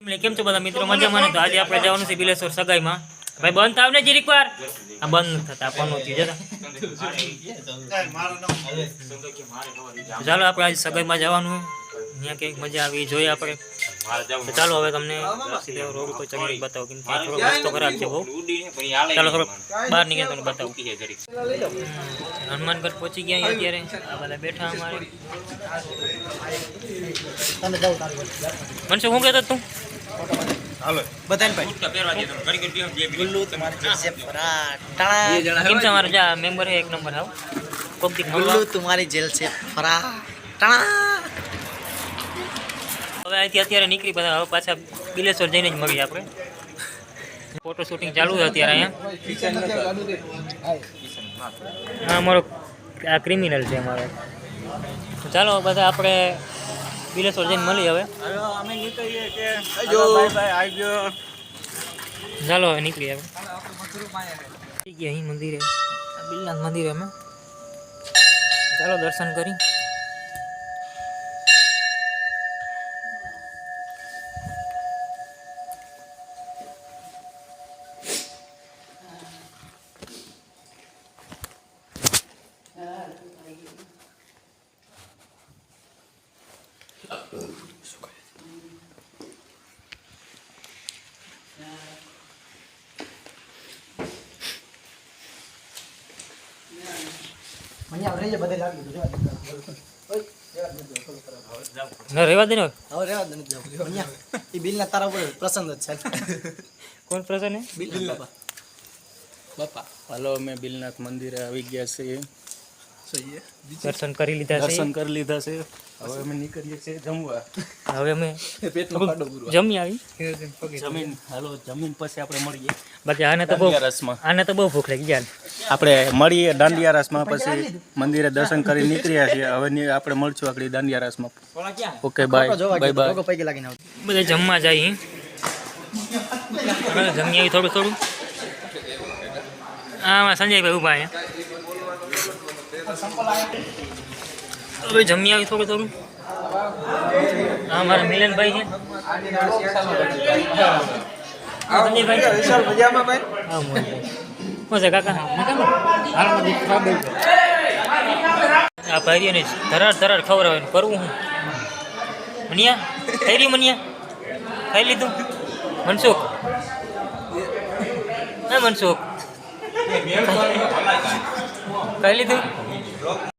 કેમ છો બધા મિત્રો? મજામાં ને? તો આજે આપણે જવાનું છે બિલેશ્વર સગાઈમાં. ભાઈ બંધ થાવ ને જીરીક વાર? આ બંધ થતા પણ નથી જતા. ચાલો આપણે આજે સગાઈમાં જવાનું. અહીંયા કંઈક મજા આવી જોઈએ આપણે. ચાલો હવે તમને સીધા રોડ ઉપર ચડીને બતાવો કેમ કે થોડો રસ્તો ખરાબ છે બહુ. ચાલો થોડો બહાર નીકળે તમને બતાવું. હનુમાનગઢ પહોંચી ગયા અત્યારે. આ બધા બેઠા અમારે. મનસુખ શું કહેતો તું? કેમ તમારો અમારો? જા મેમ્બર હે એક નંબર હાવ કોક દી ગુલ્લુ તમારી જેલ છે ફરા હવે અહીંથી અત્યારે નીકળી બધા. હવે પાછા બિલેશ્વર જઈને જ મળીએ આપણે. ફોટો શૂટિંગ ચાલુ છે અત્યારે અહીંયા. હા અમારો આ ક્રિમિનલ છે અમારો. ચાલો બધા આપણે બિલેશ્વર જઈને મળી હવે. ચાલો હવે નીકળીએ હવે. ગયા અહીં મંદિરે આ બિલનાથ મંદિરે અમે. ચાલો દર્શન કરી. મને આવડે છે બધે લાગી દીધું ઓય રેવા દે ના રહેવા દે ને હવે. હવે રેવા દે નથી જવું. અહીંયા. એ બિલના તારા ઉપર પ્રસન્ન જ છે. કોણ પ્રસન્ન હે? બિલ બાપા. બાપા. હાલો અમે બિલનાથ મંદિરે આવી ગયા છીએ. દર્શન કરી લીધા છે. દર્શન કરી લીધા છે. હવે અમે નીકળીએ છીએ જમવા. હવે અમે જમી આવી. જમીન હાલો જમીન પછી આપણે મળીએ. બાકી આને તો બહુ આને તો બહુ ભૂખ લાગી ગયા આપણે મળીએ દાંડિયા રસમાં પછી મંદિરે દર્શન કરી નીકળ્યા છીએ. હવે આપણે મળશું આગળ dandiya રસમાં. Okay bye. Bye bye. બધા જમવા જાય જમી આવી થોડું થોડું. હા આમાં સંજયભાઈ ઊભા અહીંયા. હવે જમી આવી થોડું થોડું? હા મારા મિલનભાઈ છે. આ ભાઈ ને ધરાડ ધરાડ ખવડાવે ને કરવું હું મનિયા થઈ રહ્યું મનિયા. ખાઈ લીધું? મનસુખ? હા મનસુખ? ખાઈ લીધું? તો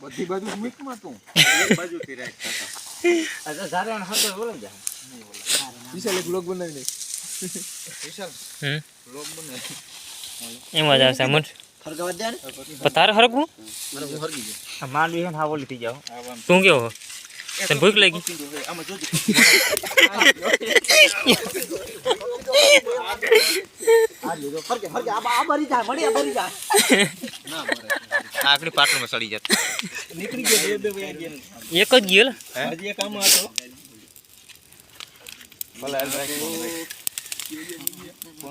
બધી બાજુ મિક્સમાં તું વિશાલ એક બ્લોગ બનાવી દે હમ? એમાં જ આવશે મન ફરગાવા દે ને પણ તારે હરકવું મને હું હરગી ગયો માંડવી છે ને હા ઓલી થઈ જાવ તું કેવો હો? તને ભૂખ લાગી આ લીધો ફરકે ફરકે આ આ બરી જા મળી આ બરી જા આકડી પાટણમાં સડી જતો નીકળી ગયો બે બે ગયા એક જ ગયો લે. હજી એક આમ હતો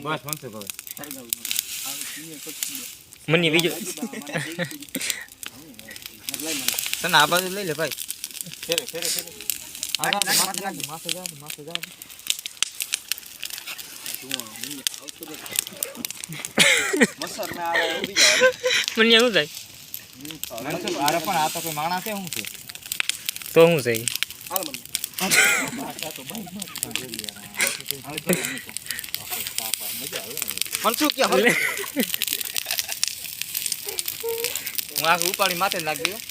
બસ મનસુખ હવે મને બીજો તને આ બાજુ લઈ લે ભાઈ. ફેરે ફેરે ફેરે. માથે જા માથે જા મને શું થાય? પણ આ તો કોઈ માણસ છે શું છે. તો શું છે? મનસુખ કે હું આ ઉપાડી માથે નાખી દઉં.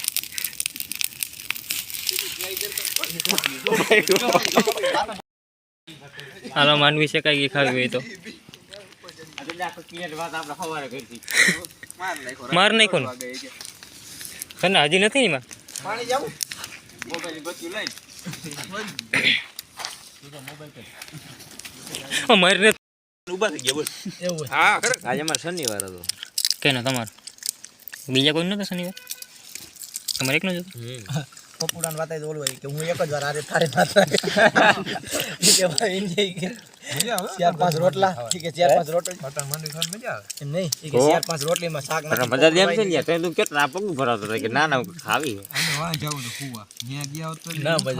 હાલો માનવી શકાય કે ખાવી હોય તો. માર નાખો ને? હજી નથી ને માં પાણી મારી નથી. ઊભા થઈ ગયા બોલ. એવું હા ખરેખર. આજે અમારે શનિવાર હતો. કેનો તમારો? બીજા કોઈ નતો શનિવાર? તમારે એકનો જ પપુડાન વાત જ ઓલું હોય કે હું એક જ વાર આરે તારે કે ભાઈ ઇન્જોય કે ચાર પાંચ રોટલા. કે ચાર પાંચ રોટલી. મટન મંડી ખાન મજા આવે. એમ નહીં. કે ચાર પાંચ રોટલીમાં શાક નાખી મજા જેમ છે ને તો તું કેટલા પગ ભરાતો કે ના ના ખાવી છે. અમે જાવ તો કુવા. ત્યાં ગયા તો ના મજા